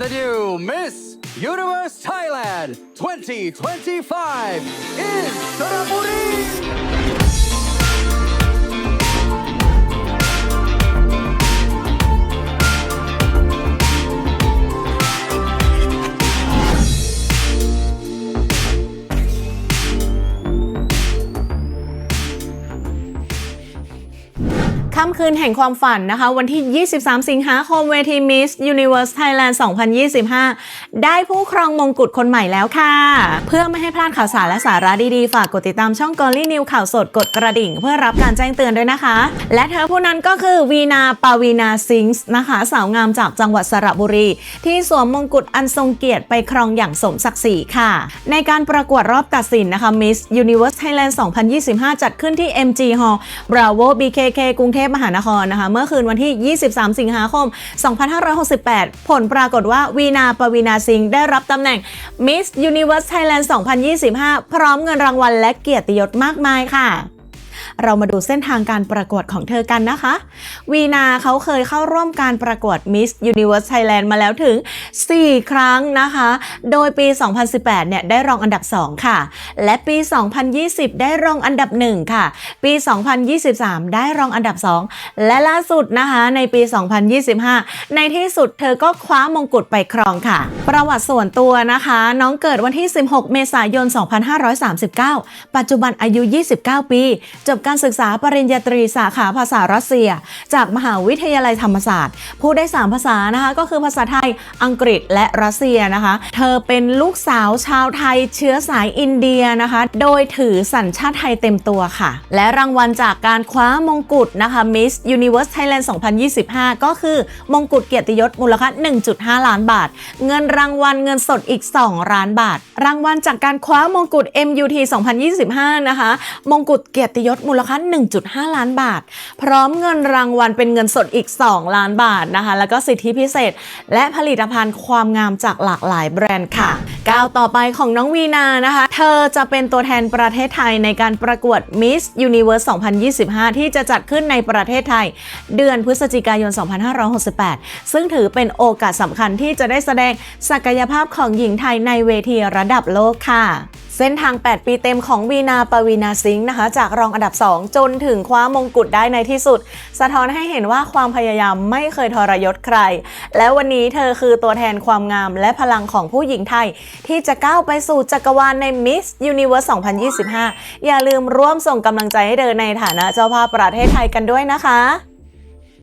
And the new Miss Universe Thailand 2025 is Saraburi! ค่ำคืนแห่งความฝันนะคะ วันที่ 23 สิงหาคมเวที Miss Universe Thailand 2025 ได้ผู้ครองมงกุฎคนใหม่แล้วค่ะ เพื่อไม่ให้พลาดข่าวสารและสาระดีๆ ฝากกดติดตามช่อง g o l l y New ข่าวสดกดกระดิ่ง เพื่อรับการแจ้งเตือนด้วยนะคะ และเธอผู้นั้นก็คือวีนาปาวีนาซิงส์นะคะ สาวงามจากจังหวัดสระบุรี ที่สวมมงกุฎอันทรงเกียรติไปครองอย่างสมศักดิ์ศรีค่ะ ในการประกวดรอบตัดสินนะคะ Miss Universe Thailand 2025 จัดขึ้นที่ MG Hall Bravo BKK กรุงเทพมหานครนะคะ เมื่อคืนวันที่ 23 สิงหาคม 2568 ผลปรากฏว่าวีนาปวีนาซิงห์ได้รับตำแหน่ง Miss Universe Thailand 2025 พร้อมเงินรางวัลและเกียรติยศมากมายค่ะ เรามาดูเส้นทางการประกวดของเธอกันนะคะ วีนาเขาเคยเข้าร่วมการประกวด Miss Universe Thailand มาแล้วถึง 4 ครั้งนะคะ โดยปี 2018 เนี่ยได้รองอันดับ 2 ค่ะ และปี 2020 ได้รองอันดับ 1 ค่ะ ปี 2023 ได้รองอันดับ 2 และล่าสุดนะคะในปี 2025 ในที่สุดเธอก็คว้ามงกุฎไปครองค่ะ ประวัติส่วนตัวนะคะ น้องเกิดวันที่ 16 เมษายน 2539 ปัจจุบันอายุ 29 ปี จบการศึกษาปริญญาตรีสาขาภาษารัสเซีย จากมหาวิทยาลัยธรรมศาสตร์ พูดได้ 3 ภาษานะคะก็คือภาษาไทยอังกฤษและรัสเซียนะคะ เธอเป็นลูกสาวชาวไทยเชื้อสายอินเดียนะคะ โดยถือสัญชาติไทยเต็มตัวค่ะ และรางวัลจากการคว้ามงกุฎนะคะ Miss Universe Thailand 2025 ก็คือมงกุฎเกียรติยศมูลค่า 1.5 ล้านบาท เงินรางวัลเงินสดอีก 2 ล้านบาท รางวัลจากการคว้ามงกุฎ MUT 2025 นะคะ มงกุฎเกียรติยศมูลลค่า 1.5 ล้านบาท พร้อมเงินรางวัลเป็นเงินสดอีก 2 ล้านบาทนะคะ แล้วก็สิทธิพิเศษ และผลิตภัณฑ์ความงามจากหลากหลายแบรนด์ค่ะ ก้าวต่อไปของน้องวีนานะคะ เธอจะเป็นตัวแทนประเทศไทยในการประกวด Miss Universe 2025 ที่จะจัดขึ้นในประเทศไทย เดือนพฤศจิกายน 2568 ซึ่งถือเป็นโอกาสสำคัญที่จะได้แสดงศักยภาพของหญิงไทยในเวทีระดับโลกค่ะ เส้นทาง 8 ปีเต็มของวีนาปวีนาซิงห์นะคะ จากรองอันดับ 2 จนถึงคว้ามงกุฎได้ในที่สุด สะท้อนให้เห็นว่าความพยายามไม่เคยทรยศใคร และวันนี้เธอคือตัวแทนความงามและพลังของผู้หญิงไทย ที่จะก้าวไปสู่จักรวาลใน Miss Universe 2025 อย่าลืมร่วมส่งกำลังใจให้เธอในฐานะเจ้าภาพประเทศไทยกันด้วยนะคะ